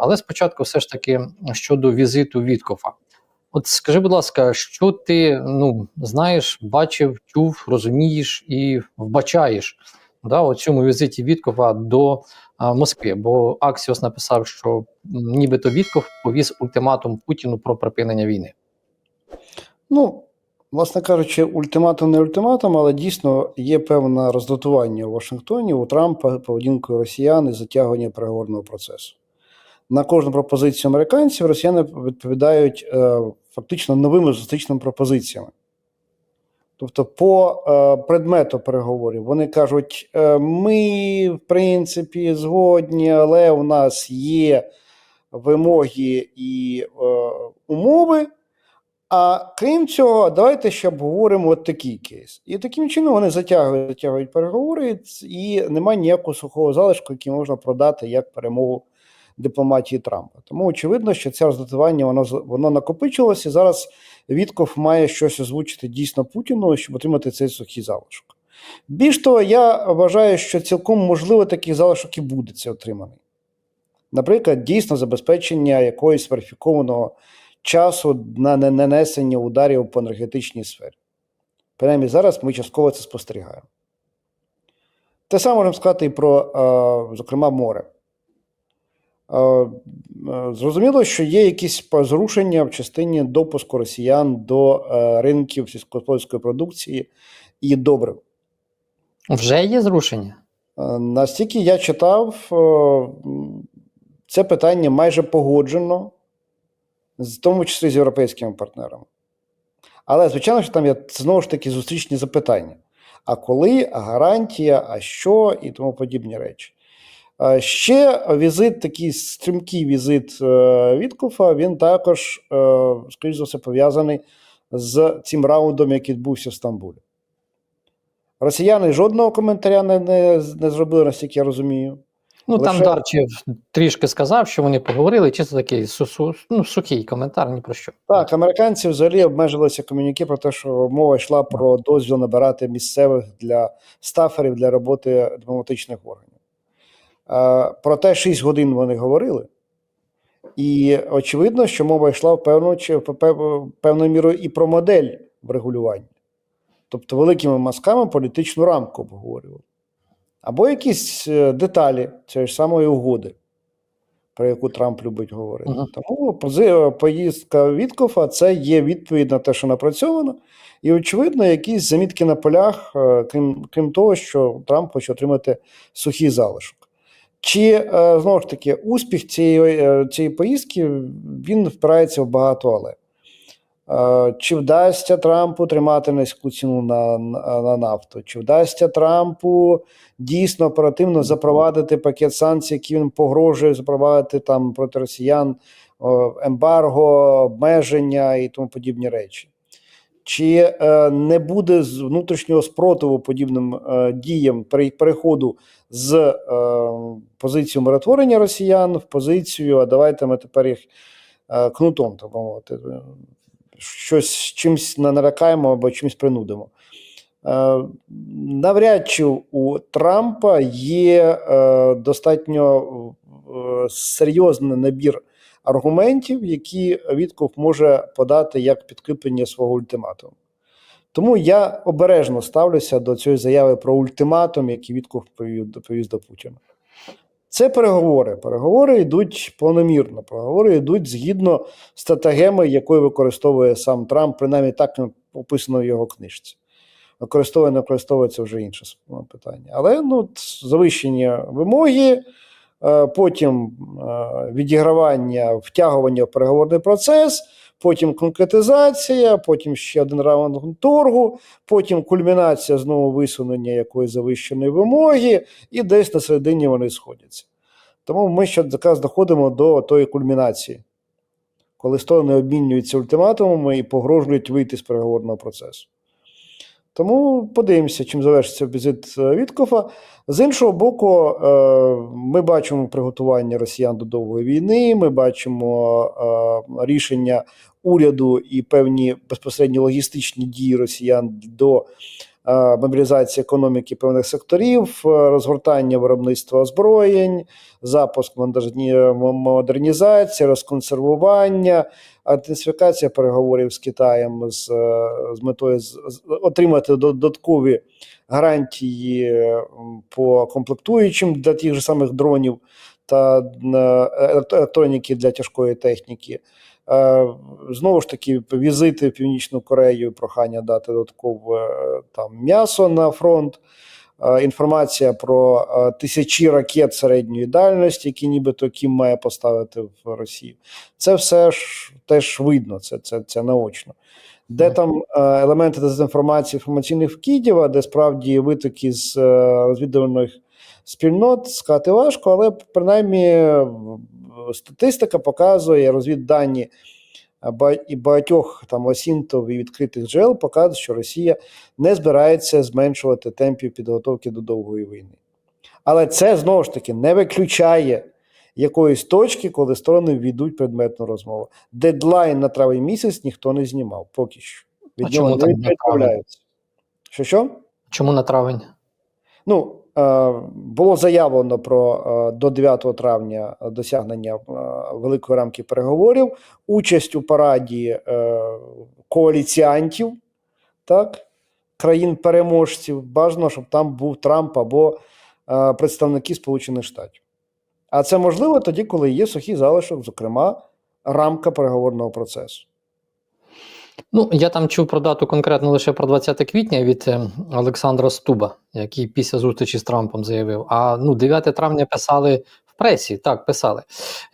Але спочатку, все ж таки, щодо візиту Віткофа. От скажи, будь ласка, що ти ну, знаєш, бачив, чув, розумієш і вбачаєш да, у цьому візиті Віткофа до а, Москви? Бо Аксіос написав, що нібито Вітков повіз ультиматум Путіну про припинення війни. Ну, власне кажучи, ультиматум не ультиматум, але дійсно є певне роздратування у Вашингтоні у Трампа поведінкою росіян і затягування переговорного процесу. На кожну пропозицію американців росіяни відповідають е, фактично новими зустрічними пропозиціями. Тобто, по е, предмету переговорів вони кажуть: е, ми, в принципі, згодні, але у нас є вимоги і е, умови. А крім цього, давайте ще обговоримо от такий кейс. І таким чином вони затягують, затягують переговори, і немає ніякого сухого залишку, який можна продати як перемогу дипломатії Трампа. Тому очевидно, що це роздатування воно воно накопичилося. І зараз Вітков має щось озвучити дійсно Путіну, щоб отримати цей сухий залишок. Більш того, я вважаю, що цілком можливо такий залишок і буде це отриманий. Наприклад, дійсно забезпечення якогось верифікованого часу на нанесення ударів по енергетичній сфері. Принаймні зараз ми частково це спостерігаємо. Те саме можемо сказати і про, е, зокрема, море. Е, е, Зрозуміло, що є якісь зрушення в частині допуску росіян до е, ринків сільськогосподарської продукції і добрив. Вже є зрушення? Настільки я читав, це питання майже погоджено, в тому числі з європейськими партнерами. Але, звичайно, що там є знову ж таки зустрічні запитання: а коли, а гарантія, а що і тому подібні речі. Ще візит, такий стрімкий візит е, Віткофа, він також, е, скоріш за все, пов'язаний з цим раундом, який відбувся в Стамбулі. Росіяни жодного коментаря не, не, не зробили, наскільки я розумію. Ну там Лише- Дарчев трішки сказав, що вони поговорили, чисто такий су- су- ну, сухий коментар, ні про що. Так, американці взагалі обмежилися комюніке про те, що мова йшла про дозвіл набирати місцевих для стаферів для роботи дипломатичних органів. Е, Проте 6 годин вони говорили, і очевидно, що мова йшла в певну, чи- в певною мірою і про модель врегулювання. Тобто великими мазками політичну рамку обговорювали. Або якісь е, деталі цієї ж самої угоди, про яку Трамп любить говорити. Мгм. Тому поїздка Віткофа це є відповідь на те, що напрацьовано, і, очевидно, якісь замітки на полях, е, крім, крім того, що Трамп хоче отримати сухий залишок. Чи е, знову ж таки успіх цієї, е, цієї поїздки він впирається в багато але. Е, Чи вдасться Трампу тримати низьку ціну на, на, на нафту? Чи вдасться Трампу дійсно оперативно запровадити пакет санкцій, які він погрожує запровадити там проти росіян, ембарго, обмеження і тому подібні речі? Чи е, не буде з внутрішнього спротиву подібним е, діям пере- переходу з е, позиції миротворення росіян в позицію, а давайте ми тепер їх кнутом, так мовити, щось чимось на- налякаємо або чимось принудимо. Навряд чи у Трампа є достатньо серйозний набір аргументів, які Вітков може подати як підкріплення свого ультиматуму. Тому я обережно ставлюся до цієї заяви про ультиматум, який Вітков повів- до Путіна. Це переговори. Переговори йдуть планомірно. Переговори йдуть згідно стратегеми, якою використовує сам Трамп, принаймні так описано в його книжці. Використовує, не використовує це вже інше питання. Але ну, завищення вимоги, потім е, відігравання, втягування в переговорний процес, потім конкретизація, потім ще один раунд торгу, потім кульмінація знову висунення якоїсь завищеної вимоги, і десь на середині вони сходяться. Тому ми ще якраз доходимо до тої кульмінації, коли сторони обмінюються ультиматумами і погрожують вийти з переговорного процесу. Тому подивимося, чим завершиться візит е, Віткофа. З іншого боку, е, ми бачимо приготування росіян до довгої війни. Ми бачимо е, рішення уряду і певні безпосередньо логістичні дії росіян до мобілізації економіки певних секторів, е, розгортання виробництва озброєнь, запуск модерні- модернізації, розконсервування, інтенсифікація переговорів з Китаєм з, е, з метою отримати додаткові гарантії е, по комплектуючим для тих же самих дронів та е, електроніки для тяжкої техніки. Е, Знову ж таки, візити в Північну Корею, прохання дати додаткове е, там м'ясо на фронт. Е, Інформація про тисячі ракет середньої дальності, які нібито Кім має поставити в Росію. Це все ж теж видно, це, це, це наочно. Де Мгм. там е, елементи дезінформації інформаційних вкидів, де справді витоки з розвідувальних спільнот сказати важко, але принаймні статистика показує розвіддані і багатьох там осінтов і відкритих джерел показує, що Росія не збирається зменшувати темпів підготовки до довгої війни. Але це знову ж таки не виключає якоїсь точки, коли сторони ввійдуть предметну розмову. Дедлайн на травень місяць ніхто не знімав поки що. Від А нього чому не відмовляються. Що що? Чому на травень? Ну, було заявлено про е, до 9 травня досягнення е, великої рамки переговорів, участь у параді е, коаліціантів, так, країн-переможців. Бажано, щоб там був Трамп або е, представники Сполучених Штатів. А це можливо тоді, коли є сухий залишок, зокрема, рамка переговорного процесу. Ну, я там чув про дату конкретно лише про 20 квітня від е, Олександра Стуба, який після зустрічі з Трампом заявив. А ну, 9 травня писали в пресі, так, писали.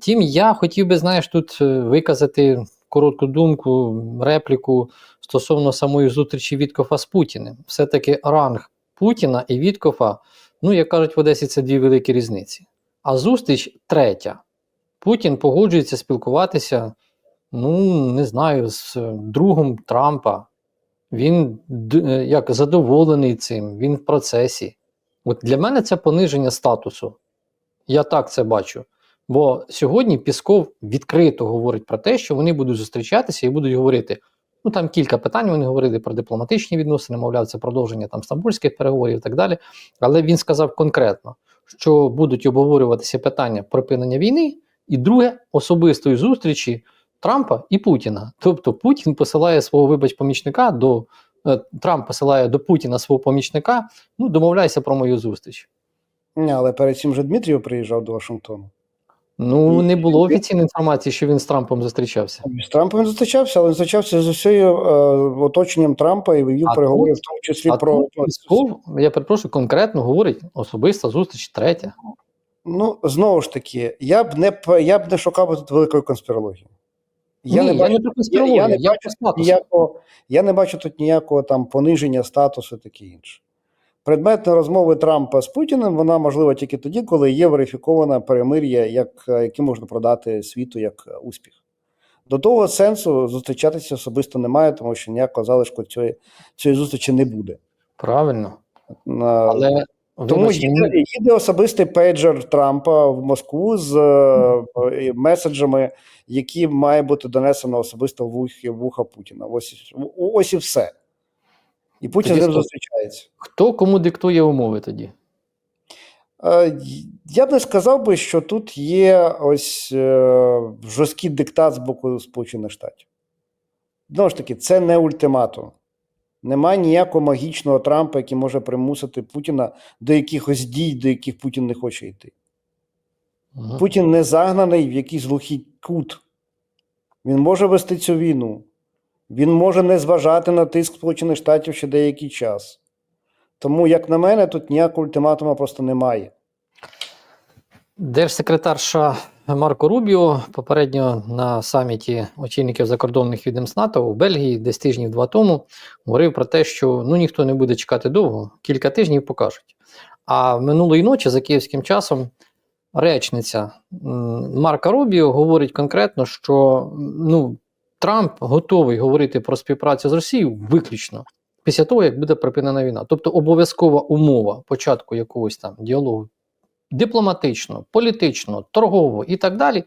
Тім, я хотів би, знаєш, тут е, виказати коротку думку, репліку стосовно самої зустрічі Віткофа з Путіним. Все-таки ранг Путіна і Віткофа, ну, як кажуть в Одесі, це дві великі різниці. А зустріч третя. Путін погоджується спілкуватися ну, не знаю, з е, другом Трампа. Він е, як задоволений цим, він в процесі. От для мене це пониження статусу. Я так це бачу. Бо сьогодні Пісков відкрито говорить про те, що вони будуть зустрічатися і будуть говорити. Ну там кілька питань вони говорили про дипломатичні відносини, мовляв, це продовження там стамбульських переговорів і так далі. Але він сказав конкретно, що будуть обговорюватися питання припинення війни, і друге особистої зустрічі Трампа і Путіна. Тобто Путін посилає свого вибач помічника до е, Трамп посилає до Путіна свого помічника. Ну, домовляйся про мою зустріч. Ні, Але перед цим же Дмитрієв приїжджав до Вашингтону. Ну, І- не було офіційної інформації, що він з Трампом зустрічався. З Трампом він зустрічався, але він зустрічався з усією е, оточенням Трампа і вивів переговори, в тому числі А про тут Пісков, я перепрошую, конкретно говорить особиста зустріч третя. ну знову ж таки, я б не я б не шукав тут великої конспірології. Я Ні, не я бачу не я я, не я бачу ніякого, я не бачу тут ніякого там пониження статусу, і таке інше. Предметна розмови Трампа з Путіним вона можлива тільки тоді, коли є верифікована перемир'я, як, е, яке можна продати світу як е, успіх. До того сенсу зустрічатися особисто немає, тому що ніякого залишку цієї, цієї зустрічі не буде. Правильно. На- Але Тому їде, їде особистий пейджер Трампа в Москву з е, меседжами, які має бути донесено особисто в вуха Путіна. Ось, ось і все. І Путін з ним зустрічається. хто кому диктує умови тоді? Е, Я б не сказав би, що тут є ось е, жорсткий диктат з боку Сполучених Штатів. Знову ж таки, це не ультиматум. Немає ніякого магічного Трампа, який може примусити Путіна до якихось дій, до яких Путін не хоче йти. Мгм. Путін не загнаний в якийсь глухий кут. Він може вести цю війну. Він може не зважати на тиск Сполучених Штатів ще деякий час. Тому, як на мене, тут ніякого ультиматума просто немає. Держсекретар США Марко Рубіо попередньо на саміті очільників закордонних відомств НАТО у Бельгії, десь тижнів два тому, говорив про те, що ну ніхто не буде чекати довго, кілька тижнів покажуть. А минулої ночі за київським часом речниця Марка Рубіо говорить конкретно, що ну, Трамп готовий говорити про співпрацю з Росією виключно після того, як буде припинена війна. Тобто обов'язкова умова початку якогось там діалогу дипломатично, політично, торгово і так далі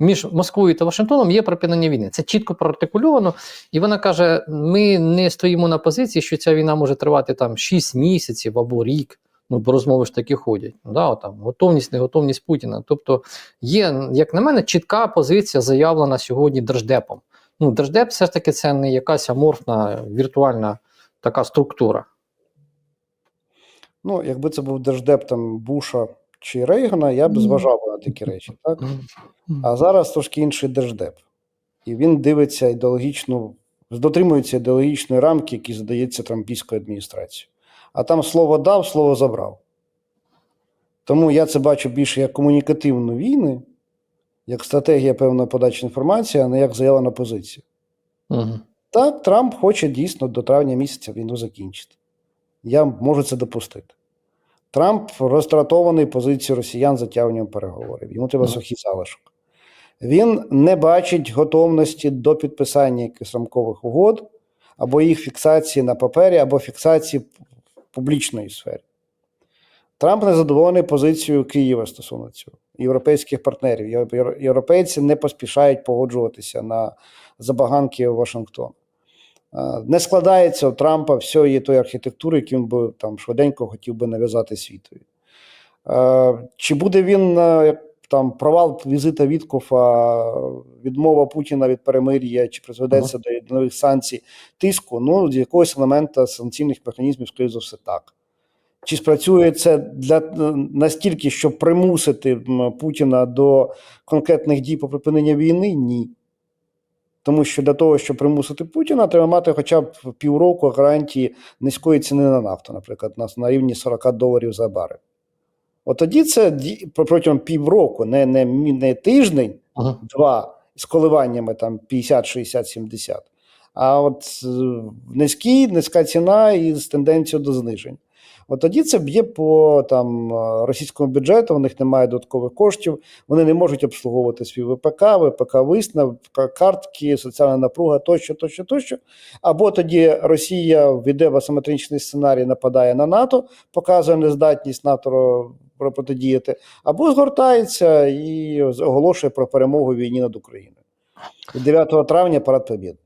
між Москвою та Вашингтоном є припинення війни. Це чітко проартикульовано. І вона каже: ми не стоїмо на позиції, що ця війна може тривати там 6 місяців або рік. Ну, бо розмови ж таки ходять. Да, от там, готовність, неготовність Путіна. Тобто є, як на мене, чітка позиція заявлена сьогодні Держдепом. Ну, Держдеп все ж таки це не якась аморфна віртуальна така структура. Ну, якби це був держдеп там Буша чи Рейгана, я б зважав на такі речі. Так? А зараз трошки інший держдеп. І він дивиться ідеологічну, дотримується ідеологічної рамки, які задається трампійською адміністрацією. А там слово дав, слово забрав. Тому я це бачу більше як комунікативну війну, як стратегія певної подачі інформації, а не як заява на позицію. Угу. Так, Трамп хоче дійсно до травня місяця війну закінчити. Я можу це допустити. Трамп роздратований позицією росіян затягуванням переговорів. Йому треба сухий залишок. Він не бачить готовності до підписання якихось рамкових угод, або їх фіксації на папері, або фіксації в публічної сфері. Трамп не задоволений позицією Києва стосовно цього, європейських партнерів. Європейці не поспішають погоджуватися на забаганки Вашингтона. Е, Не складається у Трампа всієї тої архітектури, яку він би там швиденько хотів би нав'язати світові. Е, Чи буде він е, там провал візита Віткофа, відмова Путіна від перемир'я, чи призведе це до нових санкцій, тиску? Ну, з якогось елемента санкційних механізмів, скоріше за все, так. Чи спрацює це для настільки, щоб примусити Путіна до конкретних дій по припиненню війни? Ні. Тому що для того, щоб примусити Путіна, треба мати хоча б півроку гарантії низької ціни на нафту, наприклад, на, на рівні 40 доларів за барель. От тоді це протягом півроку, не, не, не тиждень, Угу. два з коливаннями там 50, 60, 70. А от низький, низька ціна і з тенденцією до знижень. От тоді це б'є по там е, російському бюджету, у них немає додаткових коштів, вони не можуть обслуговувати свій ВПК, ВПК виснав, картки, соціальна напруга тощо, тощо, тощо. Або тоді Росія введе в асиметричний сценарій, нападає на НАТО, показує нездатність НАТО про- протидіяти, або згортається і оголошує про перемогу війні над Україною. І 9 травня парад Побєди.